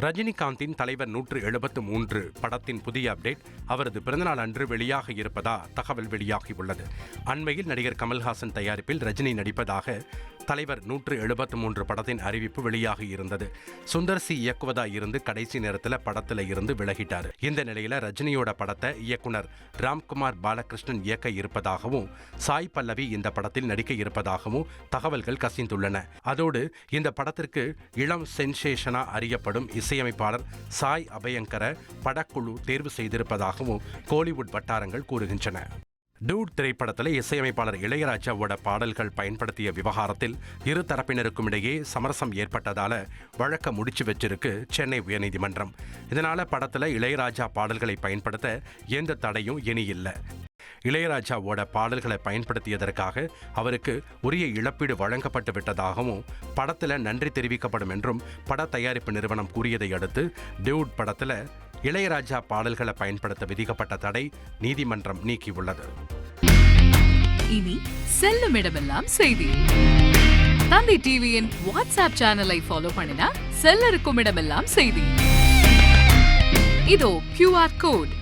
ரஜினிகாந்தின் தலைவர் நூற்று எழுபத்து மூன்று படத்தின் புதிய அப்டேட் அவரது பிறந்தநாள் அன்று வெளியாக இருப்பதா தகவல் வெளியாகியுள்ளது அண்மையில் நடிகர் கமல்ஹாசன் தயாரிப்பில் ரஜினி நடிப்பதாக தலைவர் நூற்று எழுபத்து மூன்று படத்தின் அறிவிப்பு வெளியாகி இருந்தது. சுந்தர் சி. இயக்குவதா இருந்து கடைசி நேரத்தில் படத்தில் இருந்து விலகிட்டார். இந்த நிலையில் ரஜினியோட படத்தை இயக்குனர் ராம்குமார் பாலகிருஷ்ணன் இயக்க இருப்பதாகவும் சாய் பல்லவி இந்த படத்தில் நடிக்க இருப்பதாகவும் தகவல்கள் கசிந்துள்ளன. அதோடு இந்த படத்திற்கு இளம் சென்சேஷனா அறியப்படும் இசையமைப்பாளர் சாய் அபயங்கர படக்குழு தேர்வு செய்திருப்பதாகவும் கோலிவுட் வட்டாரங்கள் கூறுகின்றன. டூட் திரைப்படத்தில் இசையமைப்பாளர் இளையராஜாவோட பாடல்கள் பயன்படுத்திய விவகாரத்தில் இரு தரப்பினருக்கும் இடையே சமரசம் ஏற்பட்டதால வழக்க முடிச்சு வச்சிருக்கு சென்னை உயர்நீதிமன்றம். இதனால படத்தில் இளையராஜா பாடல்களை பயன்படுத்த எந்த தடையும் இனி இல்லை. இளையராஜாவோட பாடல்களை பயன்படுத்தியதற்காக அவருக்கு உரிய இழப்பீடு வழங்கப்பட்டு விட்டதாகவும் படத்தில் நன்றி தெரிவிக்கப்படும் என்றும் பட தயாரிப்பு நிறுவனம் கூறியதை அடுத்து டியூட் படத்தில் இளையராஜா பாடல்களை பயன்படுத்த விதிக்கப்பட்ட தடை நீதிமன்றம் நீக்கியுள்ளது. இனி செல்லும் இடமெல்லாம் செய்தி. தந்தி டிவியின் வாட்ஸ்அப் சேனலை ஃபாலோ பண்ணினா செல்ல இருக்கும் இடமெல்லாம் செய்தி. இதோ கியூஆர் கோட்